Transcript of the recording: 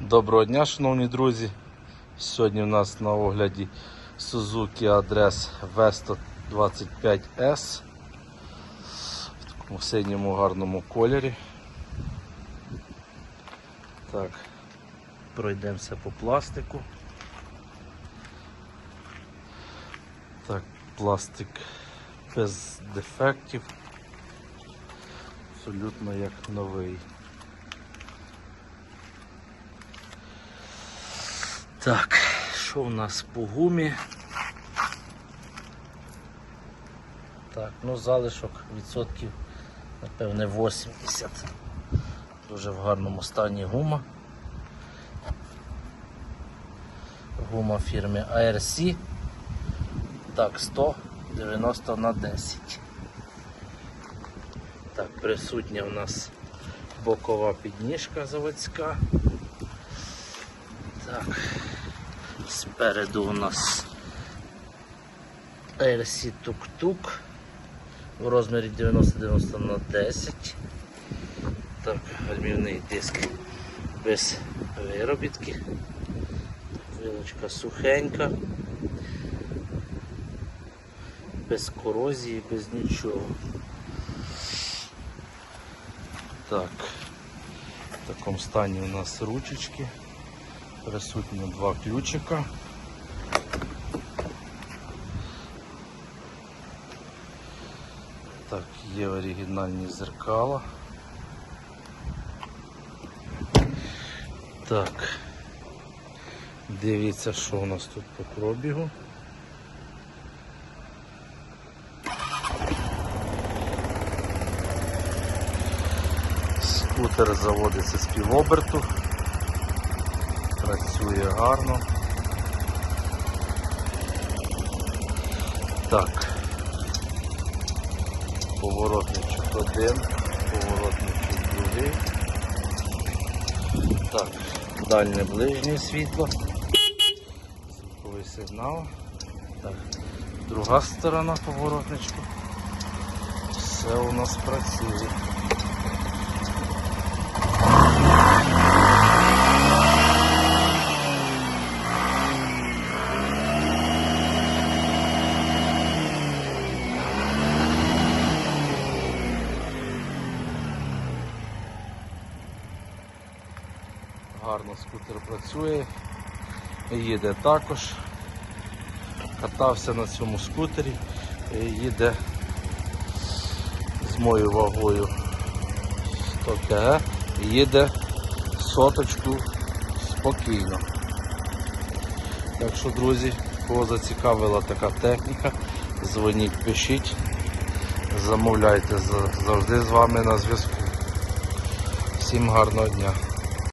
Доброго дня, шановні друзі. Сьогодні у нас на огляді Suzuki Адрес V125S в такому синьому гарному кольорі. Так, пройдемося по пластику. Так, пластик без дефектів. Абсолютно як новий. Так, що у нас по гумі? Так, ну залишок відсотків, напевне, 80. Дуже в гарному стані гума. Гума фірми ARC. Так, 190 на 10. Так, присутня у нас бокова підніжка заводська. Так, спереду у нас RC тук-тук в розмірі 90-90 на 10. Так, гальмівний диск без виробітки. Вилочка сухенька, без корозії, без нічого. Так, в такому стані у нас ручечки. Присутні два ключика. Так, є оригінальні зеркала. Так. Дивіться, що у нас тут по пробігу. Скутер заводиться з півоберту. Працює гарно. Так. Поворотничок один, поворотничок другий. Так, дальнє ближнє світло. Звуковий сигнал. Так, друга сторона поворотничку. Все у нас працює. Гарно скутер працює, їде також. Катався на цьому скутері, їде з моєю вагою 100 кг, їде соточку спокійно. Так що, друзі, кого зацікавила така техніка, дзвоніть, пишіть, замовляйте, завжди з вами на зв'язку. Всім гарного дня.